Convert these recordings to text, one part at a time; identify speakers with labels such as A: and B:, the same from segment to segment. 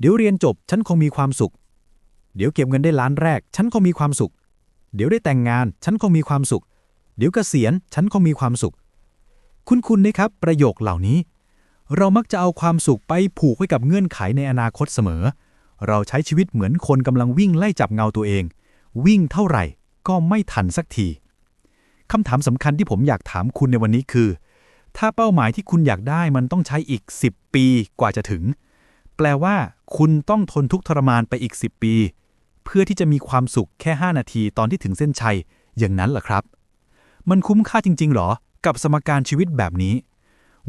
A: เดี๋ยวเรียนจบฉันคงมีความสุข เดี๋ยวเก็บเงินได้ล้านแรก ฉันคงมีความสุข เดี๋ยวได้แต่งงาน ฉันคงมีความสุข เดี๋ยวเกษียณฉันคงมีความสุข คุณคุณนะครับ ประโยคเหล่านี้ เรามักจะเอาความสุขไปผูกไว้กับเงื่อนไขในอนาคตเสมอ เราใช้ชีวิตเหมือนคนกำลังวิ่งไล่จับเงาตัวเอง วิ่งเท่าไหร่ก็ไม่ทันสักทีคำถามสำคัญที่ผมอยากถามคุณในวันนี้คือ ถ้าเป้าหมายที่คุณอยากได้มันต้องใช้อีก 10 ปีกว่าจะถึง แปลว่า คุณต้องทนทุกทรมานไปอีก 10 ปี เพื่อที่จะมีความสุขแค่ 5 นาทีตอนที่ถึงเส้นชัยอย่างนั้นเหรอครับ มันคุ้มค่าจริง ๆ หรอ กับสมการชีวิตแบบนี้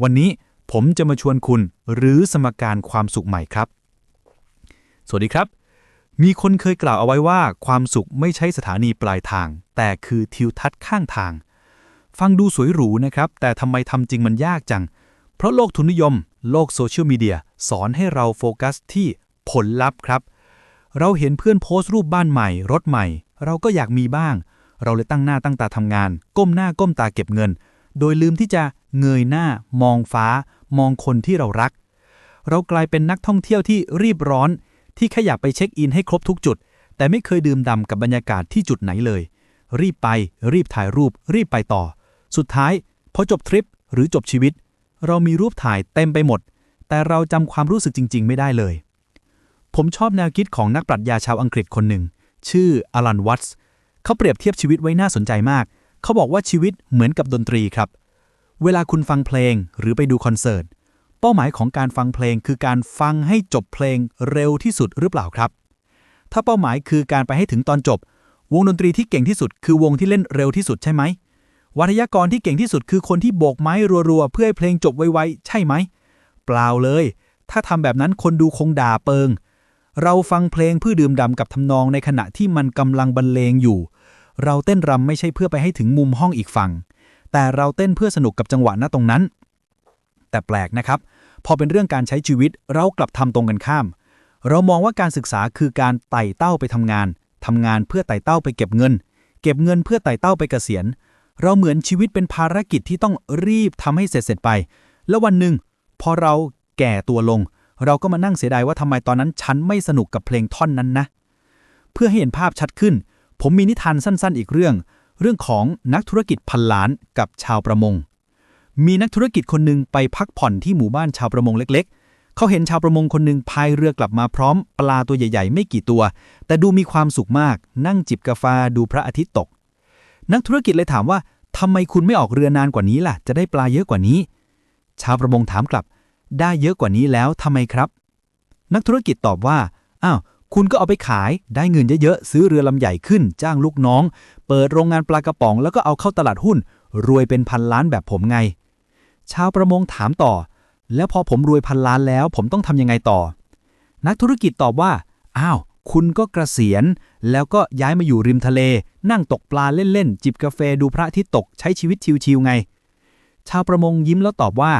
A: วันนี้ผมจะมาชวนคุณหรือสมการความสุขใหม่ครับ สวัสดีครับ มีคนเคยกล่าวเอาไว้ว่า ความสุขไม่ใช่สถานีปลายทาง แต่คือทิวทัศน์ข้างทาง ฟังดูสวยหรูนะครับ แต่ทำไมทำจริงมันยากจัง เพราะโลกทุนนิยม โลกโซเชียลมีเดียสอนให้เราโฟกัสที่ผลลัพธ์ครับ เราเห็นเพื่อนโพสต์รูปบ้านใหม่ รถใหม่ เราก็อยากมีบ้าง เราเลยตั้งหน้าตั้งตาทำงาน ก้มหน้าก้มตาเก็บเงิน โดยลืมที่จะเงยหน้ามองฟ้า มองคนที่เรารัก เรากลายเป็นนักท่องเที่ยวที่รีบร้อน ที่แค่อยากไปเช็คอินให้ครบทุกจุด แต่ไม่เคยดื่มด่ำกับบรรยากาศที่จุดไหนเลย รีบไป รีบถ่ายรูป รีบไปต่อ สุดท้ายพอจบทริปหรือจบชีวิต เรามีรูปถ่ายเต็มไปหมด แต่เราจำความรู้สึกจริง ๆ ไม่ได้เลย ผมชอบแนวคิดของนักปรัชญาชาวอังกฤษคนหนึ่ง ชื่ออลันวัตส์เขาเปรียบเทียบชีวิตไว้น่าสนใจมาก เขาบอกว่าชีวิตเหมือนกับดนตรีครับ เวลาคุณฟังเพลงหรือไปดูคอนเสิร์ต เป้าหมายของการฟังเพลงคือการฟังให้จบเพลงเร็วที่สุดหรือเปล่าครับ ถ้าเป้าหมายคือการไปให้ถึงตอนจบ วงดนตรีที่เก่งที่สุดคือวงที่เล่นเร็วที่สุดใช่ไหม วัทยากรที่เก่งที่สุดคือคนที่โบกไม้รัวๆ เพื่อให้เพลงจบไวๆ ใช่ไหม เปล่าเลย ถ้าทำแบบนั้นคนดูคงด่าเปิง เราฟังเพลงเพื่อดื่มด่ำกับทำนองในขณะที่มันกำลังบรรเลงอยู่ เราเต้นรำไม่ใช่เพื่อไปให้ถึงมุมห้องอีกฝั่ง แต่เราเต้นเพื่อสนุกกับจังหวะณตรงนั้น แต่แปลกนะครับ พอเป็นเรื่องการใช้ชีวิตเรากลับทำตรงกันข้าม เรามองว่าการศึกษาคือการไต่เต้าไปทำงานทำงานเพื่อไต่เต้าไปเก็บเงิน เก็บเงินเพื่อไต่เต้าไปเกษียณ เราเหมือนชีวิตเป็นภารกิจที่ต้องรีบทำให้เสร็จเสร็จไป แล้ววันหนึ่งพอเราแก่ตัวลง เราก็มานั่งเสียดายว่าทำไมตอนนั้นฉันไม่สนุกกับเพลงท่อนนั้นนะ เพื่อให้เห็นภาพชัดขึ้น ผมมีนิทานสั้นๆ อีกเรื่อง เรื่องของนักธุรกิจพันล้านกับชาวประมง มีนักธุรกิจคนหนึ่งไปพักผ่อนที่หมู่บ้านชาวประมงเล็ก ๆเขาเห็นชาวประมงคนหนึ่งพายเรือกลับมาพร้อมปลาตัวใหญ่ ๆ ไม่กี่ตัว แต่ดูมีความสุขมาก นั่งจิบกาแฟดูพระอาทิตย์ตก นักธุรกิจเลยถามว่าทำไมคุณไม่ออกเรือนานกว่านี้ล่ะ จะได้ปลาเยอะกว่านี้ ชาวประมงถามกลับ ได้เยอะกว่านี้แล้วทำไมครับ นักธุรกิจตอบว่าอ้าวคุณก็เอาไปขายได้เงินเยอะๆซื้อเรือลำใหญ่ขึ้น จ้างลูกน้อง เปิดโรงงานปลากระป๋อง แล้วก็เอาเข้าตลาดหุ้น รวยเป็นพันล้านแบบผมไง ชาวประมงถามต่อ แล้วพอผมรวยพันล้านแล้ว ผมต้องทำยังไงต่อ นักธุรกิจตอบว่าอ้าว คุณก็กระเกษียณแล้วก็ย้ายมาอยู่ริมทะเล นั่งตกปลาเล่นๆ จิบกาแฟดูพระอาทิตย์ตกใช้ชีวิตชิวๆไง ชาวประมงยิ้มแล้วตอบว่า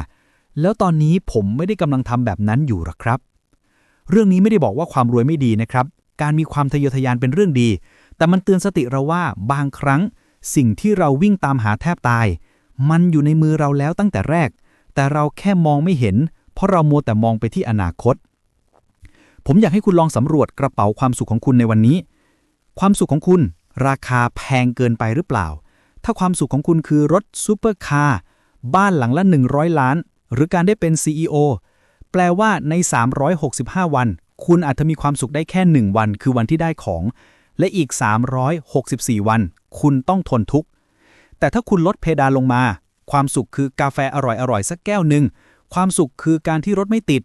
A: แล้วตอนนี้ผมไม่ได้กำลังทำแบบนั้นอยู่หรอกครับ เรื่องนี้ไม่ได้บอกว่าความรวยไม่ดีนะครับ การมีความทะเยอทะยานเป็นเรื่องดี แต่มันเตือนสติเราว่าบางครั้ง สิ่งที่เราวิ่งตามหาแทบตาย มันอยู่ในมือเราแล้วตั้งแต่แรก แต่เราแค่มองไม่เห็น เพราะเรามัวแต่มองไปที่อนาคต ผมอยากให้คุณลองสำรวจกระเป๋าความสุขของคุณในวันนี้ ความสุขของคุณราคาแพงเกินไปหรือเปล่า ถ้าความสุขของคุณคือรถซูเปอร์คาร์บ้านหลังละ 100 ล้าน หรือการได้เป็น CEO แปลว่าใน 365 วัน คุณอาจจะมีความสุขได้แค่ 1 วัน คือวันที่ได้ของ และอีก 364 วัน คุณต้องทนทุกข์ แต่ถ้าคุณลดเพดานลงมา ความสุขคือกาแฟอร่อยๆสักแก้วหนึ่ง ความสุขคือการที่รถไม่ติด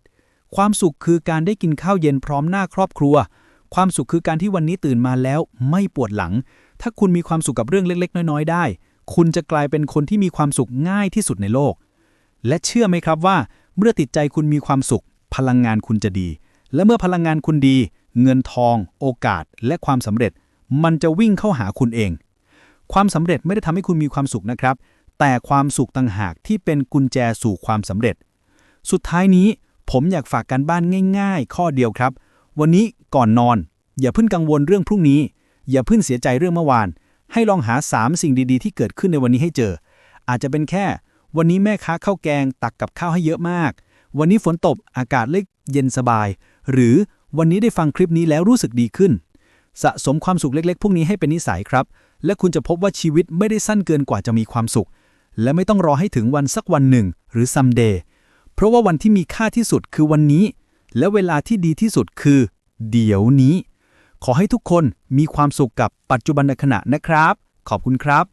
A: ความสุขคือการได้กินข้าวเย็นพร้อมหน้าครอบครัว ความสุขคือการที่วันนี้ตื่นมาแล้วไม่ปวดหลัง ถ้าคุณมีความสุขกับเรื่องเล็ก ๆ น้อย ๆ ได้ คุณจะกลายเป็นคนที่มีความสุขง่ายที่สุดในโลก และเชื่อไหมครับว่า เมื่อติดใจคุณมีความสุข พลังงานคุณจะดี และเมื่อพลังงานคุณดี เงินทอง โอกาส และความสำเร็จ มันจะวิ่งเข้าหาคุณเอง ความสำเร็จไม่ได้ทำให้คุณมีความสุขนะครับ แต่ความสุขต่างหากที่เป็นกุญแจสู่ความสำเร็จ สุดท้ายนี้ ผมอยากฝากการบ้านง่ายๆ ข้อเดียวครับ วันนี้ก่อนนอน อย่าเพิ่งกังวลเรื่องพรุ่งนี้ อย่าเพิ่งเสียใจเรื่องเมื่อวาน ให้ลองหา 3 สิ่งดีๆ ที่เกิดขึ้นในวันนี้ให้เจอ อาจจะเป็นแค่ วันนี้แม่ค้าข้าวแกงตักกับข้าวให้เยอะมาก วันนี้ฝนตกอากาศเล็กเย็นสบาย หรือ
B: วันนี้ได้ฟังคลิปนี้แล้วรู้สึกดีขึ้น สะสมความสุขเล็กๆ พวกนี้ให้เป็นนิสัยครับ และคุณจะพบว่าชีวิตไม่ได้สั้นเกินกว่าจะมีความสุข และไม่ต้องรอให้ถึงวันสักวันหนึ่ง หรือ someday เพราะว่าวันที่มีค่าที่สุดคือวันนี้ และเวลาที่ดีที่สุดคือ เดี๋ยวนี้ ขอให้ทุกคนมีความสุขกับปัจจุบันขณะนะครับ ขอบคุณครับ